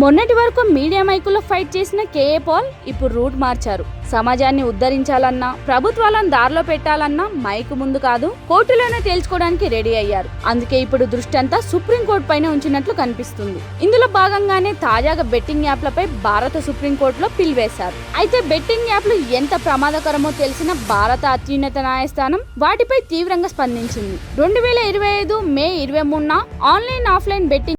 మొన్నటి వరకు మీడియా మైకుల్లో ఫైట్ చేసిన కేఏ పాల్ ఇప్పుడు రూట్ మార్చారు. సమాజాన్ని ఉద్ధరించాలన్నా ప్రభుత్వాలను దారిలో పెట్టాలన్నా మైకు ముందు కాదు కోర్టులోనే తేల్చుకోవడానికి రెడీ అయ్యారు. అందుకే ఇప్పుడు దృష్టి అంతా సుప్రీంకోర్టు పైన ఉంచినట్లు కనిపిస్తుంది. ఇందులో భాగంగానే తాజాగా బెట్టింగ్ యాప్లపై భారత సుప్రీంకోర్టులో పిలివేశారు అయితే బెట్టింగ్ యాప్లు ఎంత ప్రమాదకరమో తెలిసిన భారత అత్యున్నత న్యాయస్థానం వాటిపై తీవ్రంగా స్పందించింది. రెండు వేల ఇరవై ఐదు మే ఇరవై మూడున ఆన్లైన్ ఆఫ్లైన్ బెట్టింగ్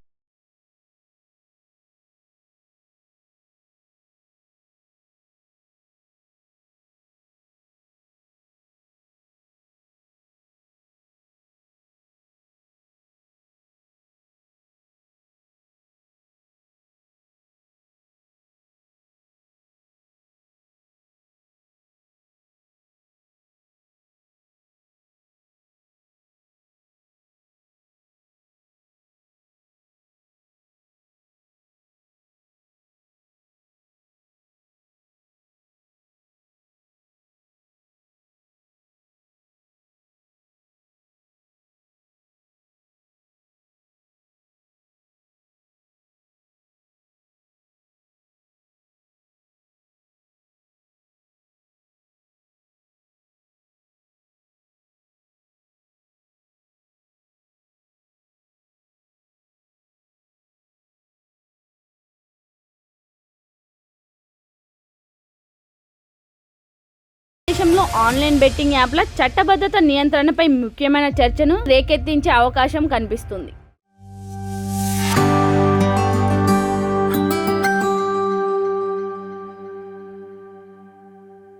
దేశంలో ఆన్లైన్ బెట్టింగ్ యాప్ల చట్టబద్ధత నియంత్రణపై ముఖ్యమైన చర్చను రేకెత్తించే అవకాశం కనిపిస్తుంది.